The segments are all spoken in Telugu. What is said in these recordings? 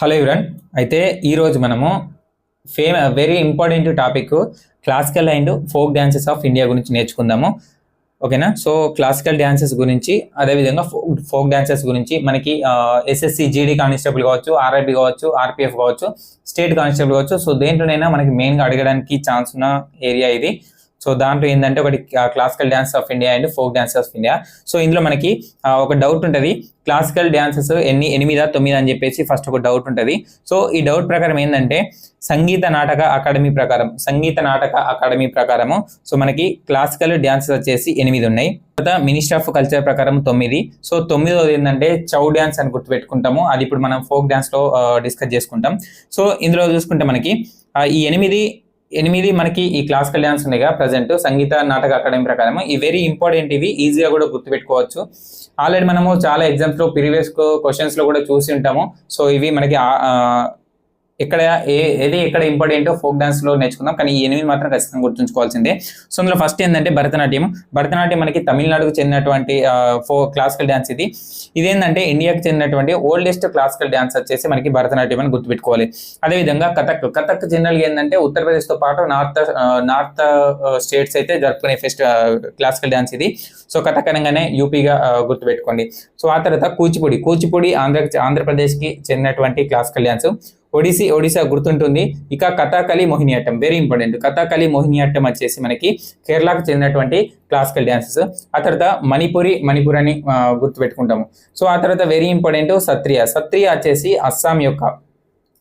హలో ఇవ్రన్ అయితే ఈరోజు మనము ఫేమ very important topic classical and folk dances of India గురించి నేర్చుకుందాము. ఓకేనా? సో క్లాసికల్ డ్యాన్సెస్ గురించి అదేవిధంగా ఫోక్ ఫోక్ డ్యాన్సెస్ గురించి మనకి ఎస్ఎస్సి జీడీ కానిస్టేబుల్ కావచ్చు ఆర్ఐబి కావచ్చు ఆర్పిఎఫ్ కావచ్చు స్టేట్ కానిస్టేబుల్ కావచ్చు. సో దేంట్లోనైనా మనకి మెయిన్గా అడగడానికి ఛాన్స్ ఉన్న ఏరియా ఇది. సో దాంట్లో ఏంటంటే ఒకటి classical dance of India and folk dance of India so ఇందులో మనకి ఒక డౌట్ ఉంటుంది. క్లాసికల్ డ్యాన్సెస్ ఎన్ని ఎనిమిదా తొమ్మిది అని చెప్పేసి ఫస్ట్ ఒక డౌట్ ఉంటుంది. సో ఈ డౌట్ ప్రకారం ఏంటంటే సంగీత నాటక అకాడమీ ప్రకారం సంగీత నాటక అకాడమీ ప్రకారము సో మనకి క్లాసికల్ డ్యాన్సెస్ వచ్చేసి ఎనిమిది ఉన్నాయి. తర్వాత మినిస్టర్ ఆఫ్ కల్చర్ ప్రకారం తొమ్మిది. సో తొమ్మిదోది ఏంటంటే చౌ డ్యాన్స్ అని గుర్తుపెట్టుకుంటాము. అది ఇప్పుడు మనం ఫోక్ డ్యాన్స్లో డిస్కస్ చేసుకుంటాం. సో ఇందులో చూసుకుంటే మనకి ఈ ఎనిమిది ఎనిమిది మనకి ఈ క్లాసికల్ డ్యాన్స్ ఉన్నాయిగా ప్రజెంట్ సంగీత నాటక అకాడమీ ప్రకారం ఈ వెరీ ఇంపార్టెంట్ ఇవి ఈజీగా కూడా గుర్తుపెట్టుకోవచ్చు. ఆల్రెడీ మనము చాలా ఎగ్జామ్స్లో ప్రీవియస్ క్వశ్చన్స్లో కూడా చూసి ఉంటాము. సో ఇవి మనకి ఇక్కడ ఏ ఏది ఎక్కడ ఇంపార్టెంట్ ఫోక్ డాన్స్లో నేర్చుకుందాం. కానీ ఈ ఎనిమిది మాత్రం ఖచ్చితంగా గుర్తుంచుకోవాల్సిందే. సో అందులో ఫస్ట్ ఏంటంటే భరతనాట్యం. భరతనాట్యం మనకి తమిళనాడుకు చెందినటువంటి ఫో క్లాసికల్ డ్యాన్స్ ఇది. ఇదేంటంటే ఇండియాకి చెందినటువంటి ఓల్డెస్ట్ క్లాసికల్ డ్యాన్స్ వచ్చేసి మనకి భరతనాట్యం అని గుర్తుపెట్టుకోవాలి. అదేవిధంగా కథక్. కథక్ జనరల్గా ఏంటంటే ఉత్తరప్రదేశ్తో పాటు నార్త్ నార్త్ స్టేట్స్ అయితే జరుపుకునే ఫెస్ట్ క్లాసికల్ డ్యాన్స్ ఇది. సో కథక్ అనగానే యూపీగా గుర్తుపెట్టుకోండి. సో ఆ తర్వాత కూచిపూడి. కూచిపూడి ఆంధ్ర ఆంధ్రప్రదేశ్కి చెందినటువంటి క్లాసికల్ డ్యాన్స్ ఒడిసి ఒడిశా గుర్తుంటుంది. ఇక కథాకళి మోహినియాట్టం వెరీ ఇంపార్టెంట్ కథాకళి మోహినియాట్టం వచ్చేసి మనకి కేరళకు చెందినటువంటి క్లాసికల్ డ్యాన్సెస్ ఆ తర్వాత మణిపురి మణిపూర్ అని గుర్తుపెట్టుకుంటాము. సో ఆ తర్వాత వెరీ ఇంపార్టెంట్ సత్రియ. సత్రియ వచ్చేసి అస్సాం యొక్క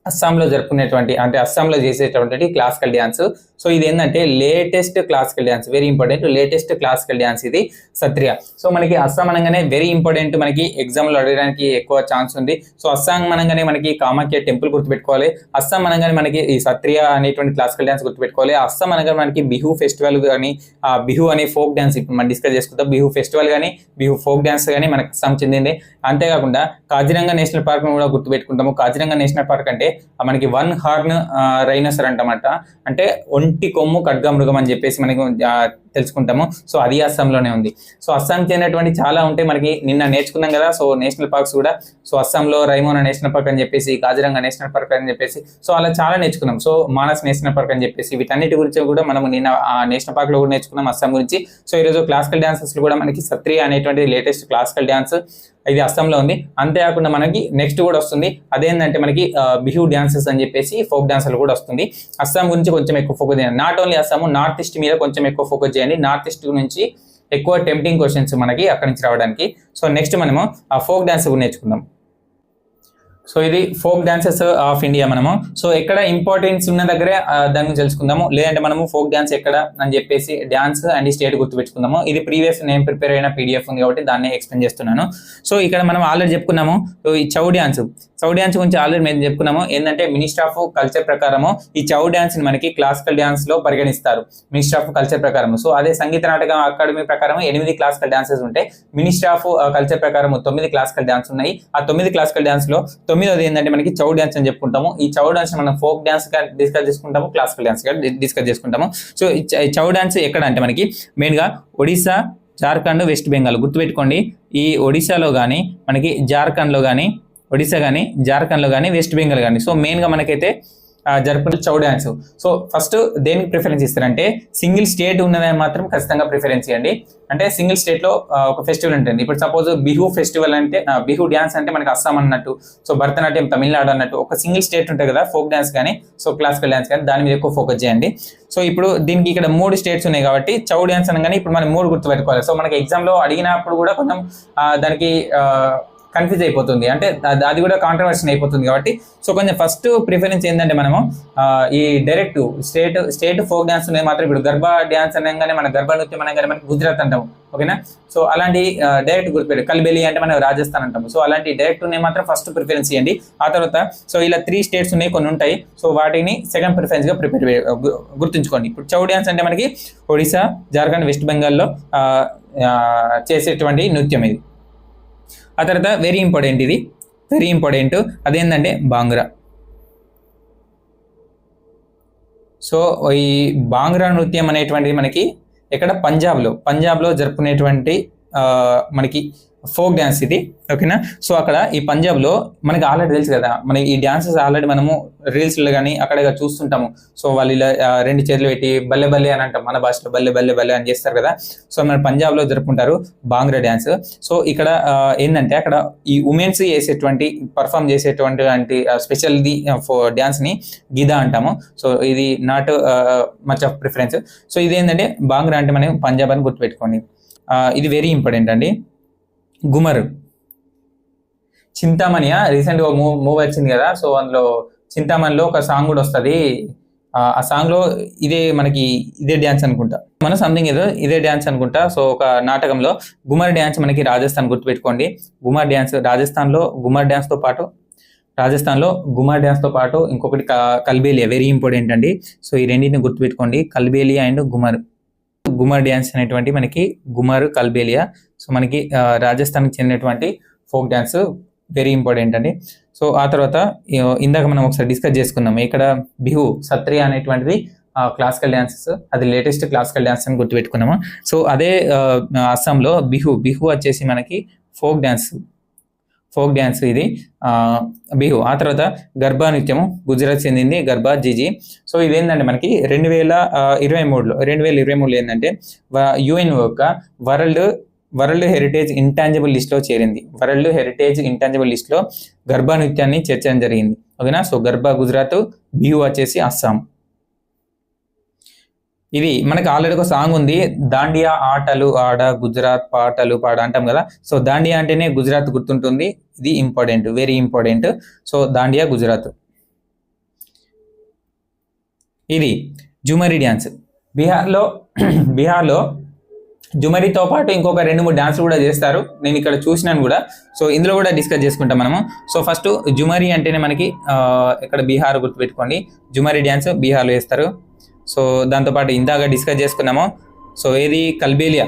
అస్సాంలో జరుపుకునేటువంటి అంటే అస్సాంలో చేసేటువంటి క్లాసికల్ డ్యాన్స్ సో ఇది ఏంటంటే latest classical dance very important latest classical dance ఇది సత్రియ. సో మనకి అస్సాం అనగానే వెరీ ఇంపార్టెంట్ మనకి ఎగ్జామ్లో అడగడానికి ఎక్కువ ఛాన్స్ ఉంది. సో అస్సాం అనగానే మనకి కామాఖ్య టెంపుల్ గుర్తుపెట్టుకోవాలి. అస్సాం అనగానే మనకి ఈ సత్రియ అనేటువంటి క్లాసికల్ డ్యాన్స్ గుర్తుపెట్టుకోవాలి. అస్సాం అనగానే మనకి బిహు ఫెస్టివల్ కానీ ఆ బిహు అనే ఫోక్ డ్యాన్స్ ఇప్పుడు మనం డిస్కస్ చేసుకుంటాం బిహు ఫెస్టివల్ కానీ బిహు ఫోక్ డ్యాన్స్ కానీ మనకి అస్సాం చెందింది. అంతేకాకుండా కాజిరంగా నేషనల్ పార్క్ కూడా గుర్తుపెట్టుకుంటాము. కాజిరంగా నేషనల్ పార్క్ అంటే మనకి వన్ హార్న్ రైనసర్ అంటమాట. అంటే ఒంటి కొమ్ము ఖడ్గమృగం అని చెప్పేసి మనకి తెలుసుకుంటాము. సో అది అస్సాంలోనే ఉంది. సో అస్సాంకి చెందినటువంటి చాలా ఉంటాయి. మనకి నిన్న నేర్చుకున్నాం కదా సో నేషనల్ పార్క్స్ కూడా. సో అస్సాంలో రైమోనా నేషనల్ పార్క్ అని చెప్పేసి కాజిరంగా నేషనల్ పార్క్ అని చెప్పేసి. సో అలా చాలా నేర్చుకున్నాం. సో మానస్ నేషనల్ పార్క్ అని చెప్పేసి వీటన్నిటి గురించి కూడా మనం నిన్న ఆ నేషనల్ పార్క్లో కూడా నేర్చుకున్నాం అస్సాం గురించి. సో ఈరోజు క్లాసికల్ డాన్సెస్ కూడా మనకి సత్రియ అనేటువంటి లేటెస్ట్ క్లాసికల్ డాన్స్ ఇది అస్సాంలో ఉంది. అంతేకాకుండా మనకి నెక్స్ట్ కూడా వస్తుంది. అదేంటంటే మనకి ఆ, బిహు అని చెప్పేసి ఫోక్ డ్యాన్సర్లు కూడా వస్తుంది. అస్సాం గురించి కొంచెం ఎక్కువ ఫోకస్ చేయండి. Not only Assam north east మీద కొంచెం ఎక్కువ ఫోకస్ చేయండి. నార్త్ ఈస్ట్ నుంచి ఎక్కువ టెంప్టింగ్ క్వశ్చన్స్ మనకి అక్కడి నుంచి రావడానికి. సో నెక్స్ట్ మనము ఆ ఫోక్ డాన్స్ నేర్చుకుందాం. సో ఇది ఫోక్ డాన్సెస్ ఆఫ్ ఇండియా మనము. సో ఎక్కడ ఇంపార్టెన్స్ ఉన్న దగ్గరే దాని గురించి తెలుసుకుందాము. లేదంటే మనము ఫోక్ డాన్స్ ఎక్కడ అని చెప్పేసి డాన్స్ అండ్ స్టేట్ గుర్తుపెట్టుకుందాము. ఇది ప్రీవియస్ నేను ప్రిపేర్ అయిన పీడిఎఫ్ ఉంది కాబట్టి దాన్ని ఎక్స్ప్లెయిన్ చేస్తున్నాను. సో ఇక్కడ మనం ఆల్రెడీ చెప్పుకున్నాము సో ఈ చౌ డ్యాన్స్ చౌ డ్యాన్స్ గురించి ఆల్రెడీ మేము చెప్పుకున్నాము. ఏంటంటే మినిస్టర్ ఆఫ్ కల్చర్ ప్రకారము ఈ చౌ డ్యాన్స్ని మనకి క్లాసికల్ డ్యాన్స్లో పరిగణిస్తారు. మినిస్టర్ ఆఫ్ కల్చర్ ప్రకారం సో అదే సంగీత నాటక అకాడమీ ప్రకారం ఎనిమిది క్లాసికల్ డాన్సెస్ ఉంటాయి. మినిస్టర్ ఆఫ్ కల్చర్ ప్రకారం తొమ్మిది క్లాసికల్ డాన్స్ ఉన్నాయి. ఆ తొమ్మిది క్లాసికల్ డాన్స్లో తొమ్మిదోది ఏంటంటే మనకి చౌ డ్యాన్స్ అని చెప్పుకుంటాము. ఈ చౌ డ్యాన్స్ మనం ఫోక్ డ్యాన్స్గా డిస్కస్ చేసుకుంటాము క్లాసికల్ డ్యాన్స్గా డిస్కస్ చేసుకుంటాము. సో చౌ డ్యాన్స్ ఎక్కడ అంటే మనకి మెయిన్గా ఒడిశా జార్ఖండ్ వెస్ట్ బెంగాల్ గుర్తుపెట్టుకోండి. ఈ ఒడిశాలో కానీ మనకి జార్ఖండ్లో కానీ ఒడిశా కానీ జార్ఖండ్లో కానీ వెస్ట్ బెంగాల్ కానీ సో మెయిన్గా మనకైతే జరుపుకునే చౌ డ్యాన్స్ సో ఫస్ట్ దేనికి ప్రిఫరెన్స్ ఇస్తారంటే సింగిల్ స్టేట్ ఉన్నదని మాత్రం ఖచ్చితంగా ప్రిఫరెన్స్ ఇవ్వండి. అంటే సింగిల్ స్టేట్లో ఒక ఫెస్టివల్ ఉంటుంది. ఇప్పుడు సపోజ్ బిహు ఫెస్టివల్ అంటే బిహు డ్యాన్స్ అంటే మనకి అస్సాం అన్నట్టు సో భరతనాట్యం తమిళనాడు అన్నట్టు ఒక సింగిల్ స్టేట్ ఉంటుంది కదా ఫోక్ డ్యాన్స్ కానీ సో క్లాసికల్ డ్యాన్స్ కానీ దాని మీద ఎక్కువ ఫోకస్ చేయండి. సో ఇప్పుడు దీనికి ఇక్కడ మూడు స్టేట్స్ ఉన్నాయి కాబట్టి చౌ డ్యాన్స్ అనగానే ఇప్పుడు మనం మూడు గుర్తుపెట్టుకోవాలి. సో మనకి ఎగ్జామ్లో అడిగినప్పుడు కూడా కొంచెం దానికి కన్ఫ్యూజ్ అయిపోతుంది. అంటే అది- కూడా కాంట్రవర్షన్ అయిపోతుంది కాబట్టి. సో కొంచెం ఫస్ట్ ప్రిఫరెన్స్ ఏంటంటే మనము ఈ direct state state folk dance ఉన్నాయి మాత్రం ఇప్పుడు గర్భా డ్యాన్స్ అనగానే మన గర్భ నృత్యం అనగానే మనకి గుజరాత్ అంటాము. ఓకేనా? సో అలాంటి డైరెక్ట్ గుర్తుపెట్టు కలిబెలి అంటే మనం రాజస్థాన్ అంటాము. సో అలాంటి డైరెక్ట్ ఉన్నాయి మాత్రం ఫస్ట్ ప్రిఫరెన్స్ ఇవ్వండి ఆ తర్వాత సో ఇలా త్రీ స్టేట్స్ ఉన్నాయి కొన్ని ఉంటాయి. సో వాటిని సెకండ్ ప్రిఫరెన్స్గా ప్రిపేర్ గుర్తుంచుకోండి. ఇప్పుడు చౌ డ్యాన్స్ అంటే మనకి ఒడిశా జార్ఖండ్ వెస్ట్ బెంగాల్లో చేసేటువంటి నృత్యం ఇది. ఆ తర్వాత వెరీ ఇంపార్టెంట్ ఇది. వెరీ ఇంపార్టెంట్ అదేంటంటే బాంగ్రా. సో ఈ బాంగ్రా నృత్యం అనేటువంటిది మనకి ఇక్కడ పంజాబ్లో. పంజాబ్లో జరుపుకునేటువంటి మనకి ఫోక్ డ్యాన్స్ ఇది ఓకేనా? సో అక్కడ ఈ పంజాబ్లో మనకి ఆల్రెడీ తెలుసు కదా మన ఈ డ్యాన్సెస్ ఆల్రెడీ మనము రీల్స్లో కానీ అక్కడ చూస్తుంటాము. సో వాళ్ళు ఇలా రెండు చేతులు పెట్టి బల్లె బల్లె అని అంటాం మన భాషలో బల్లె బల్లె బల్లె అని చేస్తారు కదా. సో మన పంజాబ్లో జరుపుకుంటారు బాంగ్రా డ్యాన్స్ సో ఇక్కడ ఏంటంటే అక్కడ ఈ ఉమెన్స్ చేసేటువంటి పర్ఫామ్ చేసేటువంటి స్పెషల్ ది డ్యాన్స్ని గీదా అంటాము. సో ఇది not much of preference so ఇది ఏంటంటే బాంగ్రా అంటే మనం పంజాబ్ అని గుర్తుపెట్టుకోండి. ఇది వెరీ ఇంపార్టెంట్ అండి. గుమర్. చింతామణియా? రీసెంట్గా మూవ్ మూవ్ వచ్చింది కదా సో అందులో చింతామణిలో ఒక సాంగ్ కూడా వస్తుంది. ఆ సాంగ్లో ఇదే మనకి ఇదే డ్యాన్స్ అనుకుంటా. మన సంథింగ్ ఏదో ఇదే డ్యాన్స్ అనుకుంటా సో ఒక నాటకంలో గుమర్ డ్యాన్స్ మనకి రాజస్థాన్ గుర్తుపెట్టుకోండి. గుమర్ డ్యాన్స్ రాజస్థాన్లో గుమర్ డ్యాన్స్తో పాటు రాజస్థాన్లో గుమర్ డ్యాన్స్తో పాటు ఇంకొకటి క- కల్బేలియా వెరీ ఇంపార్టెంట్ అండి. సో ఈ రెండింటిని గుర్తుపెట్టుకోండి. కల్బేలియా అండ్ గుమర్. గుమర్ డ్యాన్స్ అనేటువంటి మనకి గుమర్ కల్బేలియా. సో మనకి రాజస్థాన్కి చెందినటువంటి ఫోక్ డ్యాన్స్ వెరీ ఇంపార్టెంట్ అండి. సో ఆ తర్వాత ఇందాక మనం ఒకసారి డిస్కస్ చేసుకున్నాం ఇక్కడ బిహు సత్రియ అనేటువంటిది క్లాసికల్ డ్యాన్సెస్ అది లేటెస్ట్ క్లాసికల్ డ్యాన్స్ అని గుర్తుపెట్టుకున్నాము. సో అదే అస్సాంలో బిహు బిహు వచ్చేసి మనకి ఫోక్ డ్యాన్స్ ఫోక్ డ్యాన్స్ ఇది. బిహు. ఆ తర్వాత గర్భా నృత్యము గుజరాత్ చెందింది గర్భా జిజి. సో ఇదేంటంటే మనకి రెండు వేల ఇరవై మూడులో రెండు వేల ఇరవై మూడులో ఏంటంటే యుఎన్ యొక్క వరల్డ్ వరల్డ్ హెరిటేజ్ ఇంటాంజిబుల్ లిస్ట్లో చేరింది. వరల్డ్ హెరిటేజ్ ఇంటాంజిబుల్ లిస్ట్లో గర్భా నృత్యాన్ని చేర్చడం జరిగింది. ఓకేనా? సో గర్భా గుజరాత్ బిహు వచ్చేసి అస్సాం. ఇది మనకి ఆల్రెడీ ఒక సాంగ్ ఉంది. దాండియా ఆటలు ఆడ గుజరాత్ పాటలు పాడ అంటాం కదా. సో దాండియా అంటేనే గుజరాత్ గుర్తుంటుంది. ఇది important very important so Dandiya Gujarat. ఇది జుమరి డ్యాన్స్ బీహార్లో బీహార్లో జుమరితో పాటు ఇంకొక రెండు మూడు డ్యాన్సులు కూడా చేస్తారు. నేను ఇక్కడ చూసినాను కూడా. సో ఇందులో కూడా డిస్కస్ చేసుకుంటాం మనము. సో ఫస్ట్ జుమరి అంటేనే మనకి ఇక్కడ బీహార్ గుర్తుపెట్టుకోండి. జుమరి డ్యాన్స్ బీహార్లో చేస్తారు. సో దాంతోపాటు ఇందాక డిస్కస్ చేసుకున్నాము. సో ఏది? కల్బేలియా.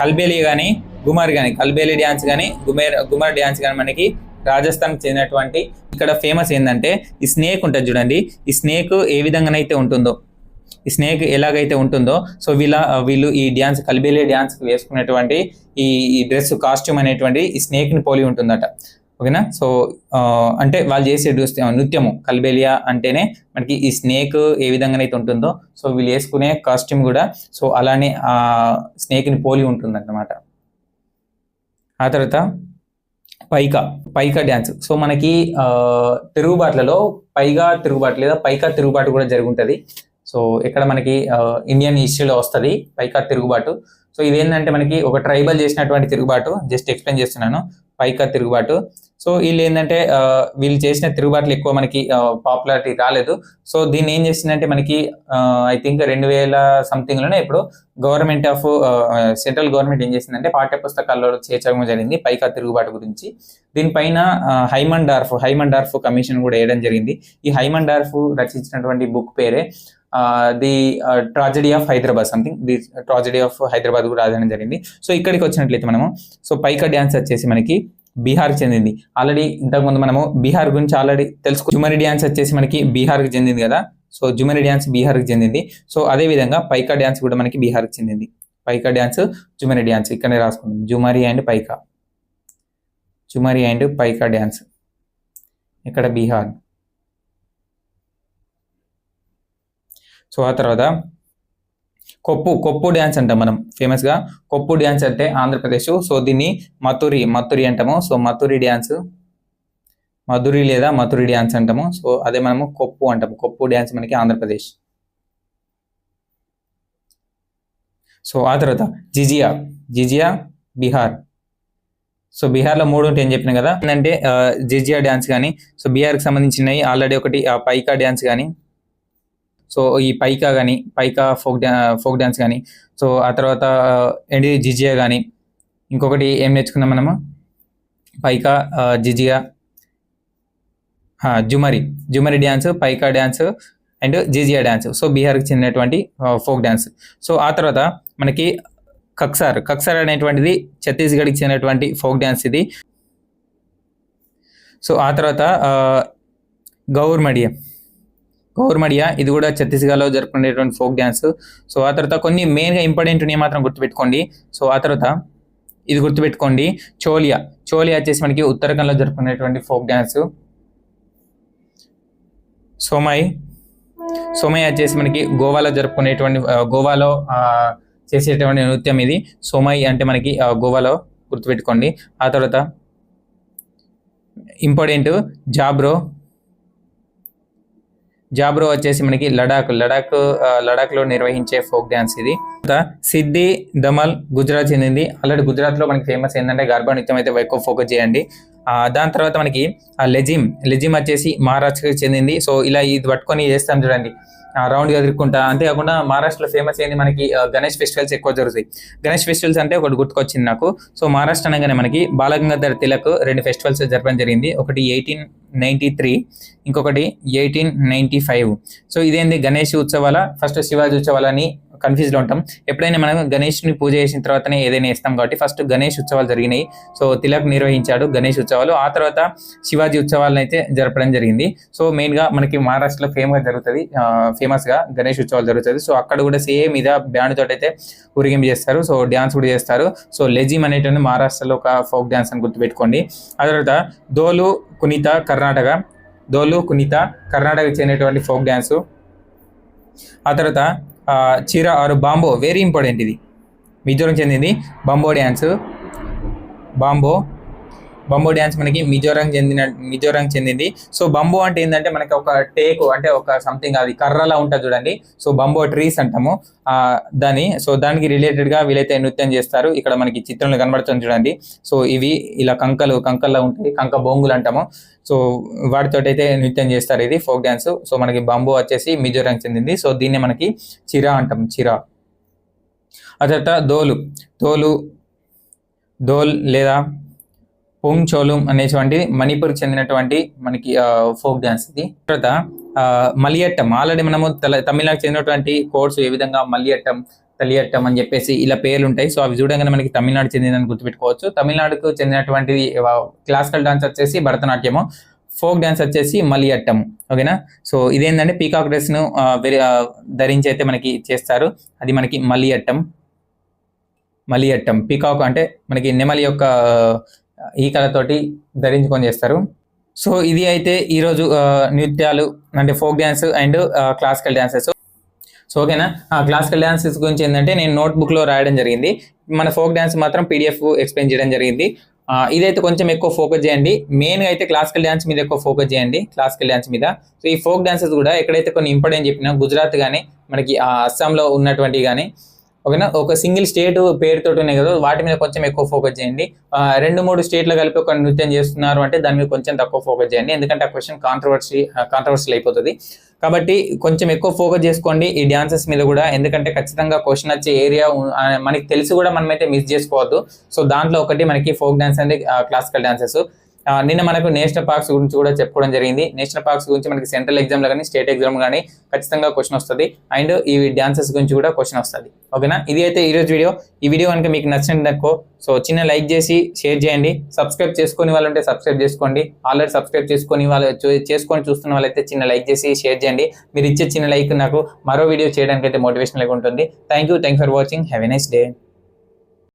కల్బేలియా కానీ గుమర్ కానీ కల్బేలి డ్యాన్స్ కానీ గుమేర్ గుమర్ డ్యాన్స్ కానీ మనకి రాజస్థాన్కి చెందినటువంటి ఇక్కడ ఫేమస్ ఏంటంటే ఈ స్నేక్ ఉంటుంది చూడండి. ఈ స్నేక్ ఏ విధంగానైతే ఉంటుందో ఈ స్నేక్ ఎలాగైతే ఉంటుందో సో వీళ్ళ వీళ్ళు ఈ డ్యాన్స్ కల్బేలి డ్యాన్స్ వేసుకునేటువంటి ఈ ఈ డ్రెస్ కాస్ట్యూమ్ అనేటువంటి ఈ స్నేక్ని ని పోలి ఉంటుందట. ఓకేనా? సో అంటే వాళ్ళు చేసే నృత్యం- నృత్యము కల్బేలియా అంటేనే మనకి ఈ స్నేక్ ఏ విధంగానైతే ఉంటుందో సో వీళ్ళు వేసుకునే కాస్ట్యూమ్ కూడా సో అలానే ఆ స్నేక్ని పోలి ఉంటుంది అన్నమాట ఆ తర్వాత పైకా పైకా డ్యాన్స్ సో మనకి తిరుగుబాట్లలో పైగా తిరుగుబాటు లేదా పైకా తిరుగుబాటు కూడా జరుగుతుంది సో ఇక్కడ మనకి ఇండియన్ హిస్టరీలో వస్తుంది పైకా తిరుగుబాటు సో ఇదేంటంటే మనకి ఒక ట్రైబల్ చేసినటువంటి తిరుగుబాటు జస్ట్ ఎక్స్ప్లెయిన్ చేస్తున్నాను. పైకా తిరుగుబాటు. సో వీళ్ళు ఏంటంటే వీళ్ళు చేసిన తిరుగుబాట్లు ఎక్కువ మనకి పాపులారిటీ రాలేదు. సో దీన్ని ఏం చేసిందంటే మనకి ఐ థింక్ రెండు వేల సంథింగ్లోనే ఇప్పుడు గవర్నమెంట్ ఆఫ్ సెంట్రల్ గవర్నమెంట్ ఏం చేసిందంటే పాఠ్య పుస్తకాల్లో చేర్చడం జరిగింది పైకా తిరుగుబాటు గురించి. దీనిపైన Haimendorf Haimendorf Haimendorf commission కూడా వేయడం జరిగింది. ఈ హైమన్ డార్ఫ్ రచించినటువంటి బుక్ పేరే the tragedy of Hyderabad something. The tragedy of Hyderabad కూడా రాయడం జరిగింది. సో ఇక్కడికి వచ్చినట్లయితే మనము సో పైకా డ్యాన్స్ వచ్చేసి మనకి బీహార్ చెందింది. ఆల్రెడీ ఇంతకుముందు మనము బీహార్ గురించి ఆల్రెడీ తెలుసుకో జుమరి డ్యాన్స్ వచ్చేసి మనకి బీహార్కి చెందింది కదా. సో జుమరి డ్యాన్స్ బీహార్కి చెందింది. సో అదే విధంగా పైకా డ్యాన్స్ కూడా మనకి బీహార్కి చెందింది. పైకా డ్యాన్స్ జుమరి డ్యాన్స్ ఇక్కడనే రాసుకుందాం Jhumari and Paika. Jhumari and Paika dance. ఇక్కడ బీహార్. సో ఆ తర్వాత కొప్పు కొప్పు డ్యాన్స్ అంటాం మనం ఫేమస్గా కొప్పు డ్యాన్స్ అంటే ఆంధ్రప్రదేశ్. సో దీన్ని మతురి మతురి అంటాము. సో మతురి డ్యాన్స్ మధురి లేదా మథురి డ్యాన్స్ అంటాము. సో అదే మనము కొప్పు అంటాము. కొప్పు డ్యాన్స్ మనకి ఆంధ్రప్రదేశ్. సో ఆ తర్వాత జిజియా జిజియా బీహార్. సో బీహార్లో మూడు ఉంటాయి అని చెప్పిన కదా అంటే జిజియా డ్యాన్స్ కానీ సో బీహార్కి సంబంధించినవి ఆల్రెడీ ఒకటి పైకా డ్యాన్స్ కానీ సో ఈ పైకా కానీ పైకా ఫోక్ డ్యా ఫోక్ డ్యాన్స్ కానీ సో ఆ తర్వాత ఏంటి జిజియా కానీ ఇంకొకటి ఏం నేర్చుకున్నాం మనము? Paika Jijia Jhumari Jhumari dance Paika dance and Jijia dance so బీహార్కి చెందినటువంటి ఫోక్ డ్యాన్స్ సో ఆ తర్వాత మనకి కక్సార్ కక్సార్ అనేటువంటిది ఛత్తీస్గఢ్కి చెందినటువంటి ఫోక్ డ్యాన్స్ ఇది. సో ఆ తర్వాత ఆ, గౌర్మడియా ఇది కూడా ఛత్తీస్గఢ్లో జరుపుకునేటువంటి ఫోక్ డ్యాన్స్. సో ఆ తర్వాత కొన్ని మెయిన్గా ఇంపార్టెంట్ ఉన్నాయి మాత్రం గుర్తుపెట్టుకోండి. సో ఆ తర్వాత ఇది గుర్తుపెట్టుకోండి. చోలియా. చోలియా వచ్చేసి మనకి ఉత్తరాఖండ్లో జరుపుకునేటువంటి ఫోక్ డ్యాన్స్. సోమాయి సోమయ్య వచ్చేసి మనకి గోవాలో జరుపుకునేటువంటి గోవాలో చేసేటువంటి నృత్యం ఇది. సోమాయి అంటే మనకి గోవాలో గుర్తుపెట్టుకోండి. ఆ తర్వాత ఇంపార్టెంట్ జాబ్రో. జాబ్రో వచ్చేసి మనకి లడాక్ లడాక్ లడాక్లో నిర్వహించే ఫోక్ డ్యాన్స్ ఇది. సిద్ధి దమల్ గుజరాత్ చెందింది. అలాంటి గుజరాత్లో మనకి ఫేమస్ ఏంటంటే గర్భా నృత్యం అయితే ఎక్కువ ఫోకస్ చేయండి. దాని తర్వాత మనకి ఆ లెజిమ్ లెజిమ్ వచ్చేసి మహారాష్ట్రకి చెందింది. సో ఇలా ఇది పట్టుకొని చేస్తాం చూడండి. రౌండ్గా తిరుక్కుంటా అంతేకాకుండా మహారాష్ట్రలో ఫేమస్ ఏంటి మనకి గణేష్ ఫెస్టివల్స్ ఎక్కువ జరుగుతాయి. గణేష్ ఫెస్టివల్స్ అంటే ఒకటి గుర్తుకొచ్చింది నాకు. సో మహారాష్ట్ర అనగానే మనకి బాలగంగాధర్ తిలక్ రెండు ఫెస్టివల్స్ జరపడం జరిగింది. ఒకటి ఎయిటీన్ నైన్టీ త్రీ ఇంకొకటి ఎయిటీన్ నైన్టీ ఫైవ్ సో ఇదేంది గణేష్ ఉత్సవాల ఫస్ట్ శివాజీ ఉత్సవాలని కన్ఫ్యూజ్లో ఉంటాం. ఎప్పుడైనా మనం గణేష్ని పూజ చేసిన తర్వాతనే ఏదైనా ఇస్తాం కాబట్టి ఫస్ట్ గణేష్ ఉత్సవాలు జరిగినాయి. సో తిలక్ నిర్వహించాడు గణేష్ ఉత్సవాలు. ఆ తర్వాత శివాజీ ఉత్సవాలను అయితే జరపడం జరిగింది. సో మెయిన్గా మనకి మహారాష్ట్రలో ఫేమస్ జరుగుతుంది ఫేమస్గా గణేష్ ఉత్సవాలు జరుగుతుంది. సో అక్కడ కూడా సేమ్ ఇదా బ్యాండ్ తోటి అయితే ఊరిగింపు చేస్తారు. సో డ్యాన్స్ కూడా చేస్తారు. సో లెజిమ్ అనేటువంటి మహారాష్ట్రలో ఒక ఫోక్ డ్యాన్స్ అని గుర్తుపెట్టుకోండి. ఆ తర్వాత దోలు కునిత కర్ణాటక దోలు కునిత కర్ణాటక చెందినటువంటి ఫోక్ డ్యాన్సు ఆ తర్వాత చీర ఆరు బాంబో వెరీ ఇంపార్టెంట్ ఇది. మిజోరం చెందింది. బాంబో డ్యాన్స్ బాంబో. బంబో డ్యాన్స్ మనకి మిజోరాం చెందిన మిజోరాం చెందింది. సో బంబో అంటే ఏంటంటే మనకి ఒక టేకు అంటే ఒక సంథింగ్ అది కర్రలా ఉంటుంది చూడండి. సో బంబో ట్రీస్ అంటాము. దాని సో దానికి రిలేటెడ్గా వీలైతే నృత్యం చేస్తారు. ఇక్కడ మనకి చిత్రంలో కనబడుతుంది చూడండి. సో ఇవి ఇలా కంకలు కంకల్లా ఉంటాయి. కంక బొంగులు అంటాము. సో వాటితో అయితే నృత్యం చేస్తారు ఇది ఫోక్ డ్యాన్స్ సో మనకి బంబో వచ్చేసి మిజోరాం చెందింది. సో దీన్ని మనకి చిరా అంటాం చిరా. ఆ తర్వాత దోలు. దోలు దోల్ లేదా పొంగ్ చోలుం అనేటువంటి మణిపూర్ చెందినటువంటి మనకి ఫోక్ డాన్స్ ఇది. తర్వాత మలియట్టం ఆల్రెడీ మనము తల- చెందినటువంటి కోడ్స్ ఏ విధంగా మలియట్టం తలియట్టం అని చెప్పేసి ఇలా పేర్లు ఉంటాయి సో అవి చూడగానే మనకి తమిళనాడు చెందిందని గుర్తుపెట్టుకోవచ్చు. తమిళనాడుకు చెందినటువంటి క్లాసికల్ డాన్స్ వచ్చేసి భరతనాట్యము ఫోక్ డాన్స్ వచ్చేసి మలియట్టం ఓకేనా? సో ఇదేంటంటే పీకాక్ డ్రెస్ను వెరీ- ధరించి అయితే మనకి చేస్తారు. అది మనకి మలియట్టం మలియట్టం పీకాక్ అంటే మనకి నెమలి యొక్క ఈకలతోటి ధరించుకొని చేస్తారు. సో ఇది అయితే ఈరోజు నృత్యాలు అంటే folk dance and classical dances. So ఓకేనా? ఆ క్లాసికల్ డ్యాన్సెస్ గురించి ఏంటంటే నేను నోట్బుక్లో రాయడం జరిగింది. మన ఫోక్ డ్యాన్స్ మాత్రం పీడిఎఫ్ ఎక్స్ప్లెయిన్ చేయడం జరిగింది. ఇదైతే కొంచెం ఎక్కువ ఫోకస్ చేయండి. మెయిన్గా అయితే క్లాసికల్ డ్యాన్స్ మీద ఎక్కువ ఫోకస్ చేయండి. క్లాసికల్ డ్యాన్స్ మీద. సో ఈ ఫోక్ డ్యాన్సెస్ కూడా ఎక్కడైతే కొన్ని ఇంపార్టెంట్ చెప్పినా గుజరాత్ కానీ మనకి అస్సాంలో ఉన్నటువంటి కానీ ఓకేనా? ఒక సింగిల్ స్టేట్ పేరుతో ఉన్నాయి కదా వాటి మీద కొంచెం ఎక్కువ ఫోకస్ చేయండి. రెండు మూడు స్టేట్లు కలిపి ఒక నృత్యం చేస్తున్నారు అంటే దాని మీద కొంచెం తక్కువ ఫోకస్ చేయండి. ఎందుకంటే ఆ క్వశ్చన్ కాంట్రవర్సీ కాంట్రవర్సీ అయిపోతుంది. కాబట్టి కొంచెం ఎక్కువ ఫోకస్ చేసుకోండి ఈ డ్యాన్సెస్ మీద కూడా. ఎందుకంటే ఖచ్చితంగా క్వశ్చన్ వచ్చే ఏరియా మనకి తెలిసి కూడా మనమైతే మిస్ చేసుకోవద్దు. సో దాంట్లో ఒకటి మనకి folk dance and classical dances నిన్న మనకు నేషనల్ పార్క్స్ గురించి కూడా చెప్పుకోవడం జరిగింది. నేషనల్ పార్క్స్ గురించి మనకి సెంట్రల్ ఎగ్జామ్లో కానీ స్టేట్ ఎగ్జామ్ కానీ ఖచ్చితంగా క్వశ్చన్ వస్తుంది. అండ్ ఈ డాన్సెస్ గురించి కూడా క్వశ్చన్ వస్తుంది. ఓకేనా? ఇది అయితే ఈరోజు వీడియో. ఈ వీడియో కనుక మీకు నచ్చినట్టు సో చిన్న లైక్ చేసి షేర్ చేయండి. సబ్స్క్రైబ్ చేసుకుని వాళ్ళు ఉంటే సబ్స్క్రైబ్ చేసుకోండి. ఆల్రెడీ సబ్స్క్రైబ్ చేసుకొని వాళ్ళు చూ- చేసుకొని చూస్తున్న వాళ్ళైతే చిన్న లైక్ చేసి షేర్ చేయండి. మీరు ఇచ్చే చిన్న లైక్ నాకు మరో వీడియో చేయడానికి అయితే మోటివేషన్ ఉంటుంది thank you thank for watching have a nice day